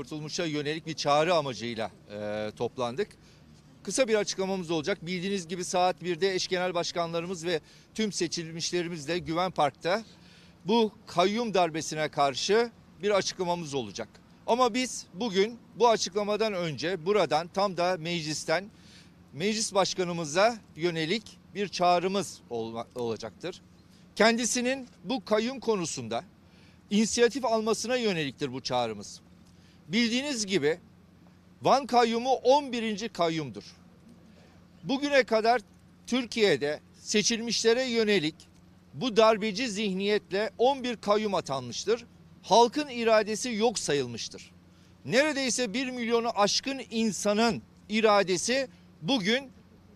Kurtulmuş'a yönelik bir çağrı amacıyla e, toplandık. Kısa bir açıklamamız olacak. Bildiğiniz gibi saat 1'de eş genel başkanlarımız ve tüm seçilmişlerimizle Güven Park'ta bu kayyum darbesine karşı bir açıklamamız olacak. Ama biz bugün bu açıklamadan önce buradan tam da meclisten meclis başkanımıza yönelik bir çağrımız olacaktır. Kendisinin bu kayyum konusunda inisiyatif almasına yöneliktir bu çağrımız. Bildiğiniz gibi Van kayyumu 11. kayyumdur. Bugüne kadar Türkiye'de seçilmişlere yönelik bu darbeci zihniyetle 11 kayyum atanmıştır. Halkın iradesi yok sayılmıştır. Neredeyse 1 milyonu aşkın insanın iradesi bugün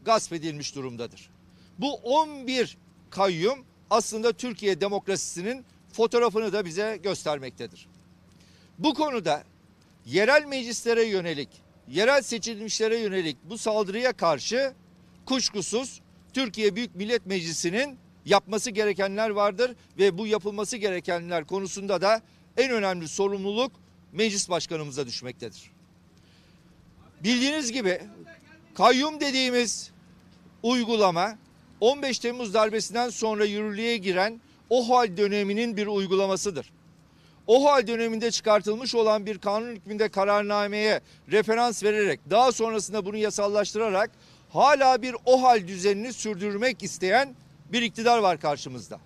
gasp edilmiş durumdadır. Bu 11 kayyum aslında Türkiye demokrasisinin fotoğrafını da bize göstermektedir. Bu konuda yerel meclislere yönelik, yerel seçilmişlere yönelik bu saldırıya karşı kuşkusuz Türkiye Büyük Millet Meclisi'nin yapması gerekenler vardır ve bu yapılması gerekenler konusunda da en önemli sorumluluk meclis başkanımıza düşmektedir. Bildiğiniz gibi kayyum dediğimiz uygulama 15 Temmuz darbesinden sonra yürürlüğe giren OHAL döneminin bir uygulamasıdır. OHAL döneminde çıkartılmış olan bir kanun hükmünde kararnameye referans vererek daha sonrasında bunu yasallaştırarak hala bir OHAL düzenini sürdürmek isteyen bir iktidar var karşımızda.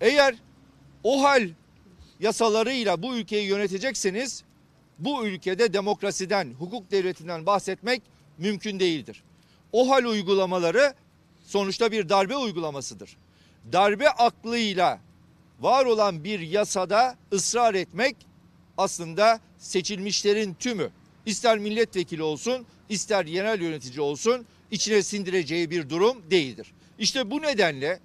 Eğer OHAL yasalarıyla bu ülkeyi yönetecekseniz bu ülkede demokrasiden, hukuk devletinden bahsetmek mümkün değildir. OHAL uygulamaları sonuçta bir darbe uygulamasıdır. Darbe aklıyla var olan bir yasada ısrar etmek aslında seçilmişlerin tümü ister milletvekili olsun ister yerel yönetici olsun içine sindireceği bir durum değildir. İşte bu nedenle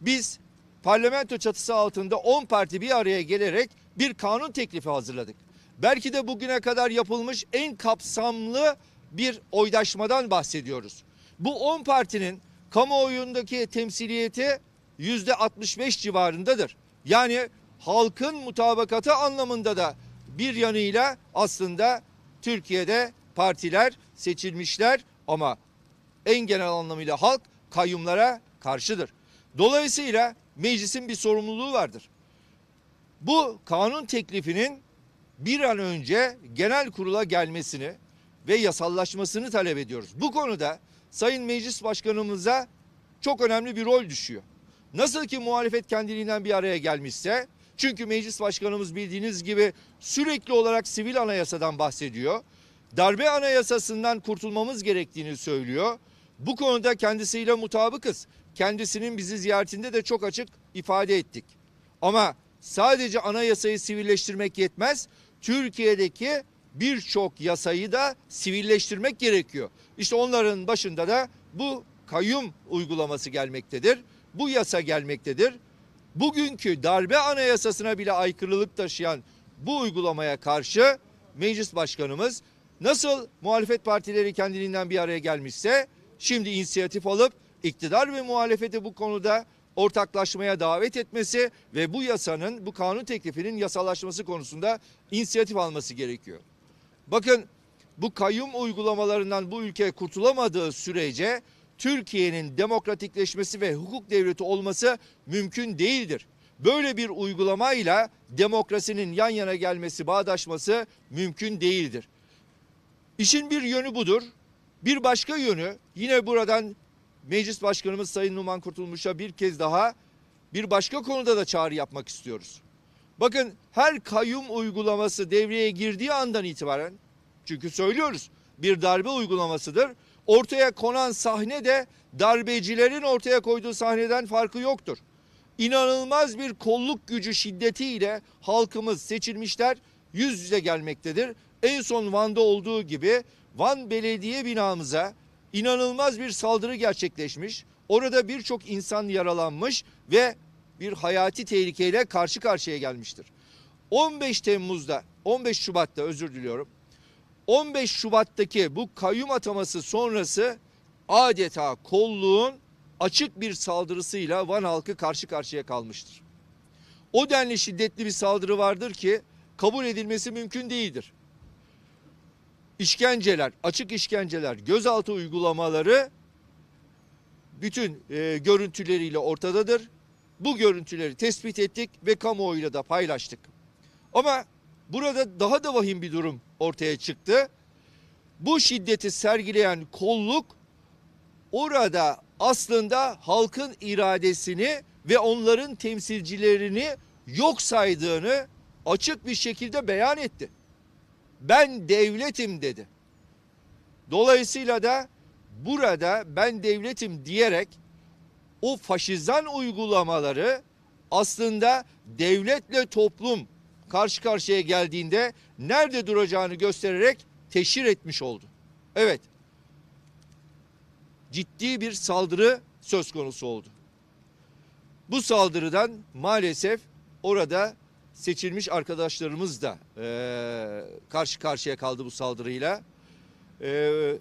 biz parlamento çatısı altında 10 parti bir araya gelerek bir kanun teklifi hazırladık. Belki de bugüne kadar yapılmış en kapsamlı bir oydaşmadan bahsediyoruz. Bu 10 partinin kamuoyundaki temsiliyeti yüzde 65 civarındadır. Yani halkın mutabakatı anlamında da bir yanıyla aslında Türkiye'de partiler seçilmişler ama en genel anlamıyla halk kayyumlara karşıdır. Dolayısıyla meclisin bir sorumluluğu vardır. Bu kanun teklifinin bir an önce genel kurula gelmesini ve yasallaşmasını talep ediyoruz. Bu konuda Sayın Meclis Başkanımıza çok önemli bir rol düşüyor. Nasıl ki muhalefet kendiliğinden bir araya gelmişse çünkü meclis başkanımız bildiğiniz gibi sürekli olarak sivil anayasadan bahsediyor. Darbe anayasasından kurtulmamız gerektiğini söylüyor. Bu konuda kendisiyle mutabıkız. Kendisinin bizi ziyaretinde de çok açık ifade ettik. Ama sadece anayasayı sivilleştirmek yetmez. Türkiye'deki birçok yasayı da sivilleştirmek gerekiyor. İşte onların başında da bu kayyum uygulaması gelmektedir. Bu yasa gelmektedir. Bugünkü darbe anayasasına bile aykırılık taşıyan bu uygulamaya karşı meclis başkanımız nasıl muhalefet partileri kendiliğinden bir araya gelmişse şimdi inisiyatif alıp iktidar ve muhalefeti bu konuda ortaklaşmaya davet etmesi ve bu yasanın, bu kanun teklifinin yasalaşması konusunda inisiyatif alması gerekiyor. Bakın bu kayyum uygulamalarından bu ülke kurtulamadığı sürece Türkiye'nin demokratikleşmesi ve hukuk devleti olması mümkün değildir. Böyle bir uygulamayla demokrasinin yan yana gelmesi, bağdaşması mümkün değildir. İşin bir yönü budur. Bir başka yönü yine buradan Meclis Başkanımız Sayın Numan Kurtulmuş'a bir kez daha bir başka konuda da çağrı yapmak istiyoruz. Bakın her kayyum uygulaması devreye girdiği andan itibaren çünkü söylüyoruz bir darbe uygulamasıdır. Ortaya konan sahne de darbecilerin ortaya koyduğu sahneden farkı yoktur. İnanılmaz bir kolluk gücü şiddetiyle halkımız seçilmişler yüz yüze gelmektedir. En son Van'da olduğu gibi Van Belediye binamıza inanılmaz bir saldırı gerçekleşmiş. Orada birçok insan yaralanmış ve bir hayati tehlikeyle karşı karşıya gelmiştir. 15 Temmuz'da, 15 Şubat'ta özür diliyorum. 15 Şubat'taki bu kayyum ataması sonrası adeta kolluğun açık bir saldırısıyla Van halkı karşı karşıya kalmıştır. O denli şiddetli bir saldırı vardır ki kabul edilmesi mümkün değildir. işkenceler, açık işkenceler, gözaltı uygulamaları bütün e, görüntüleriyle ortadadır. Bu görüntüleri tespit ettik ve kamuoyuyla da paylaştık. Ama burada daha da vahim bir durum ortaya çıktı. Bu şiddeti sergileyen kolluk orada aslında halkın iradesini ve onların temsilcilerini yok saydığını açık bir şekilde beyan etti. Ben devletim dedi. Dolayısıyla da burada ben devletim diyerek o faşizan uygulamaları aslında devletle toplum karşı karşıya geldiğinde nerede duracağını göstererek teşhir etmiş oldu. Evet. Ciddi bir saldırı söz konusu oldu. Bu saldırıdan maalesef orada seçilmiş arkadaşlarımız da eee, karşı karşıya kaldı bu saldırıyla. Eee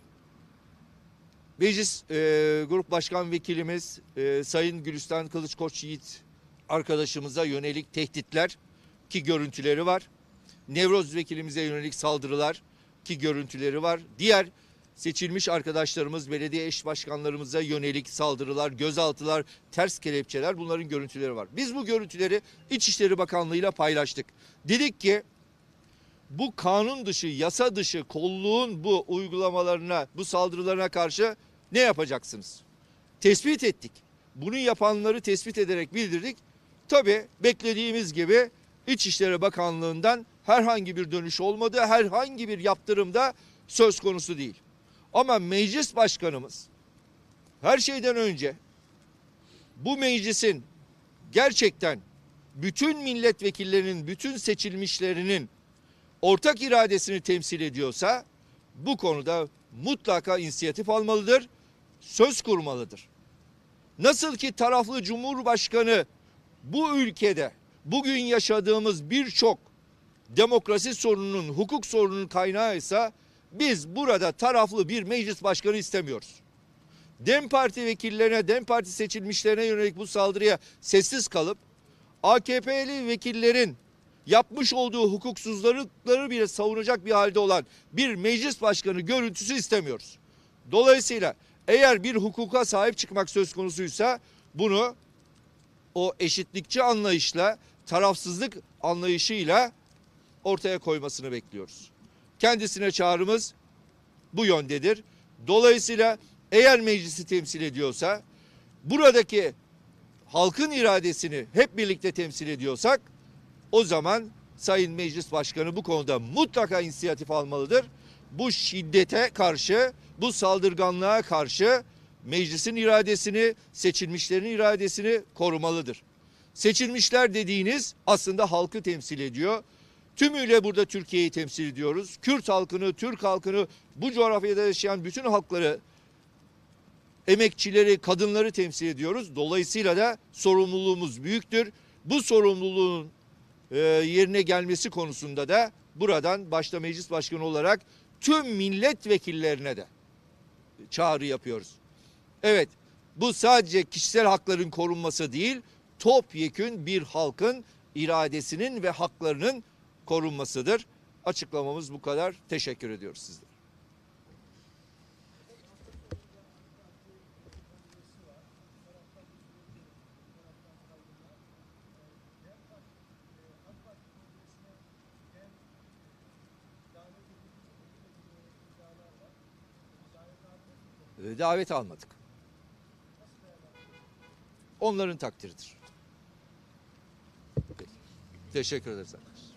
Meclis eee, Grup Başkan Vekilimiz eee, Sayın Gülistan Kılıçkoç Yiğit arkadaşımıza yönelik tehditler ki görüntüleri var. Nevroz Vekilimize yönelik saldırılar ki görüntüleri var. Diğer seçilmiş arkadaşlarımız, belediye eş başkanlarımıza yönelik saldırılar, gözaltılar, ters kelepçeler bunların görüntüleri var. Biz bu görüntüleri İçişleri Bakanlığı'yla paylaştık. Dedik ki bu kanun dışı, yasa dışı kolluğun bu uygulamalarına, bu saldırılarına karşı ne yapacaksınız? Tespit ettik. Bunu yapanları tespit ederek bildirdik. Tabii beklediğimiz gibi İçişleri Bakanlığı'ndan herhangi bir dönüş olmadı. Herhangi bir yaptırımda söz konusu değil. Ama meclis başkanımız her şeyden önce bu meclisin gerçekten bütün milletvekillerinin, bütün seçilmişlerinin ortak iradesini temsil ediyorsa bu konuda mutlaka inisiyatif almalıdır, söz kurmalıdır. Nasıl ki taraflı cumhurbaşkanı bu ülkede bugün yaşadığımız birçok demokrasi sorununun, hukuk sorununun kaynağıysa biz burada taraflı bir meclis başkanı istemiyoruz. DEM Parti vekillerine, DEM Parti seçilmişlerine yönelik bu saldırıya sessiz kalıp AKP'li vekillerin yapmış olduğu hukuksuzlukları bile savunacak bir halde olan bir meclis başkanı görüntüsü istemiyoruz. Dolayısıyla eğer bir hukuka sahip çıkmak söz konusuysa bunu o eşitlikçi anlayışla, tarafsızlık anlayışıyla ortaya koymasını bekliyoruz. Kendisine çağrımız bu yöndedir. Dolayısıyla eğer meclisi temsil ediyorsa buradaki halkın iradesini hep birlikte temsil ediyorsak o zaman Sayın Meclis Başkanı bu konuda mutlaka inisiyatif almalıdır. Bu şiddete karşı, bu saldırganlığa karşı meclisin iradesini, seçilmişlerin iradesini korumalıdır. Seçilmişler dediğiniz aslında halkı temsil ediyor. Tümüyle burada Türkiye'yi temsil ediyoruz. Kürt halkını, Türk halkını, bu coğrafyada yaşayan bütün halkları, emekçileri, kadınları temsil ediyoruz. Dolayısıyla da sorumluluğumuz büyüktür. Bu sorumluluğun e, yerine gelmesi konusunda da buradan başta meclis başkanı olarak tüm milletvekillerine de çağrı yapıyoruz. Evet bu sadece kişisel hakların korunması değil topyekün bir halkın iradesinin ve haklarının korunmasıdır. Açıklamamız bu kadar. Teşekkür ediyoruz sizlere. Ee, Davet almadık. Onların takdiridir. Teşekkür ederiz arkadaşlar.